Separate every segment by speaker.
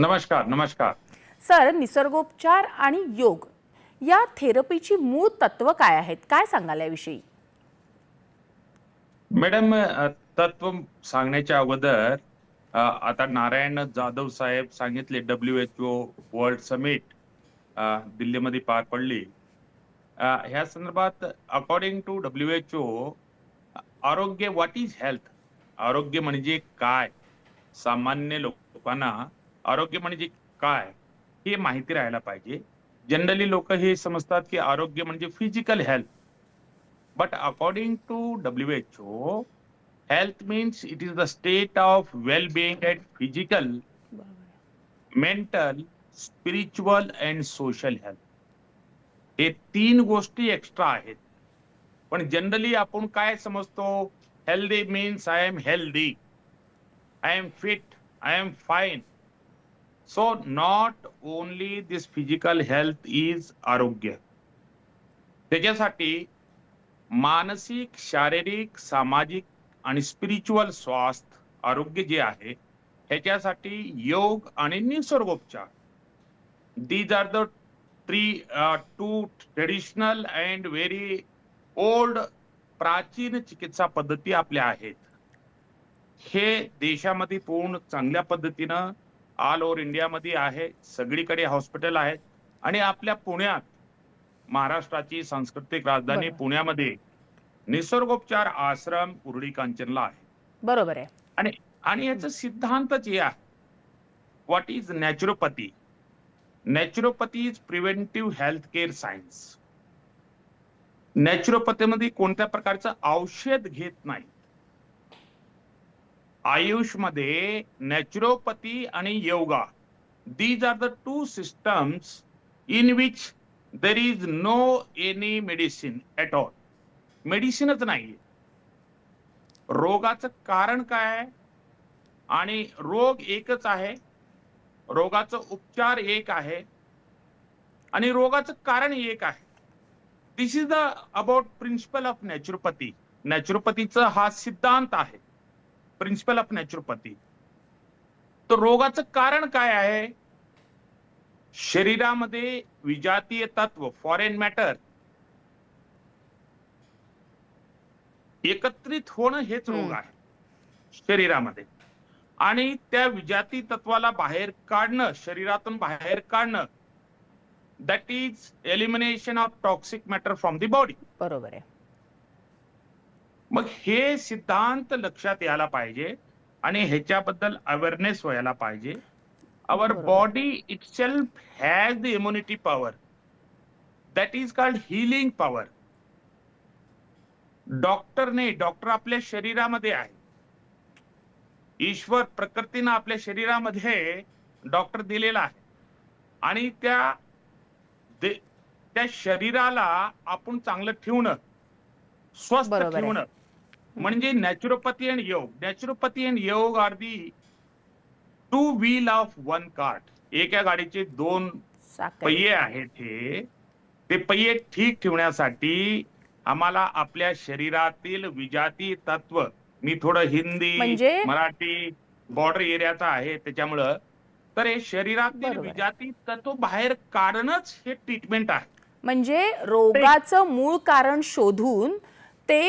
Speaker 1: नमस्कार नमस्कार.
Speaker 2: सर निसर्गोपचार आणि योग या थेरपीची मूळ तत्व काय आहेत? काय सांगाल याविषयी?
Speaker 1: मॅडम तत्व सांगण्याच्या अगोदर आता नारायण जाधव साहेब सांगितले W H O world summit दिल्लीमध्ये पार पडली. ह्या संदर्भात according to W H O आरोग्य व्हॉट इज हेल्थ आरोग्य म्हणजे काय? सामान्य लोकांना आरोग्य म्हणजे काय हे माहिती राहायला पाहिजे. जनरली लोक हे समजतात की आरोग्य म्हणजे physical health But according to WHO, health means it is the state of well-being and physical mental, spiritual and social health हे तीन गोष्टी एक्स्ट्रा आहेत. पण जनरली आपण काय समजतो? Healthy means I am healthy I am fit I am fine so not only this physical health is आरोग्य त्याच्यासाठी मानसिक शारीरिक सामाजिक आणि स्पिरिच्युअल स्वास्थ्य आरोग्य जे आहे ह्याच्यासाठी योग आणि निसर्गोपचार. These are the three two traditional and very old प्राचीन चिकित्सा पद्धती आपल्या आहेत. हे देशामध्ये पूर्ण चांगल्या पद्धतीनं ऑल ओव्हर इंडियामध्ये आहे सगळीकडे हॉस्पिटल आहेत आणि आपल्या पुण्यात महाराष्ट्राची सांस्कृतिक राजधानी. पुण्यामध्ये निसर्गोपचार आश्रम उरळी कांचनला आहे.
Speaker 2: बरोबर आहे.
Speaker 1: आणि आणि याचा सिद्धांतच हे आहे. What is naturopathy naturopathy is preventive health care science नॅचरोपॅथीमध्ये कोणत्या प्रकारचं औषध घेत नाही. आयुषमध्ये नॅचरोपॅथी आणि yoga. These are the two systems in which there is no any medicine at all मेडिसिनच नाही रोगाचं कारण काय आहे? आणि रोग एकच आहे. रोगाचं उपचार एक आहे. आणि रोगाचं कारण एक आहे. This is the about principle of naturopathy नॅचरोपॅथीचा हा सिद्धांत आहे. प्रिन्सिपल ऑफ नॅचरोपॅथी तर रोगाचं कारण काय आहे? शरीरामध्ये विजातीय तत्व फॉरेन मॅटर एकत्रित होणं हेच रोग. आहे शरीरामध्ये. आणि त्या विजाती तत्वाला बाहेर काढणं शरीरातून बाहेर काढणं that is elimination of toxic matter from the body
Speaker 2: बरोबर आहे.
Speaker 1: मग हे सिद्धांत लक्षात यायला पाहिजे आणि ह्याच्याबद्दल अवेअरनेस व्हायला पाहिजे. Our. Body itself has the immunity power that is called healing power doctor नाही डॉक्टर आपल्या शरीरामध्ये आहे. ईश्वर प्रकृतीनं आपल्या शरीरामध्ये डॉक्टर दिलेला आहे. आणि त्या त्या शरीराला आपण चांगलं ठेवणं स्वस्थ. ठेवणं म्हणजे naturopathy and yoga naturopathy and yoga are the two wheel of one cart एका गाडीचे दोन पहिये आहेत हे. ते पहिये ठीक ठेवण्यासाठी आम्हाला आपल्या शरीरातील विजाती तत्व मी थोडं हिंदी
Speaker 2: म्हणजे-
Speaker 1: मराठी बॉर्डर एरियाचा आहे त्याच्यामुळं तर हे शरीरातील. विजाती तत्व बाहेर काढणंच हे ट्रीटमेंट आहे.
Speaker 2: म्हणजे रोगाचं मूळ कारण शोधून ते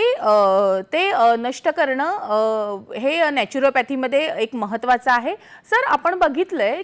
Speaker 2: ते नष्ट करणं हे नॅचरोपॅथीमध्ये एक महत्त्वाचं आहे. सर आपण बघितलं आहे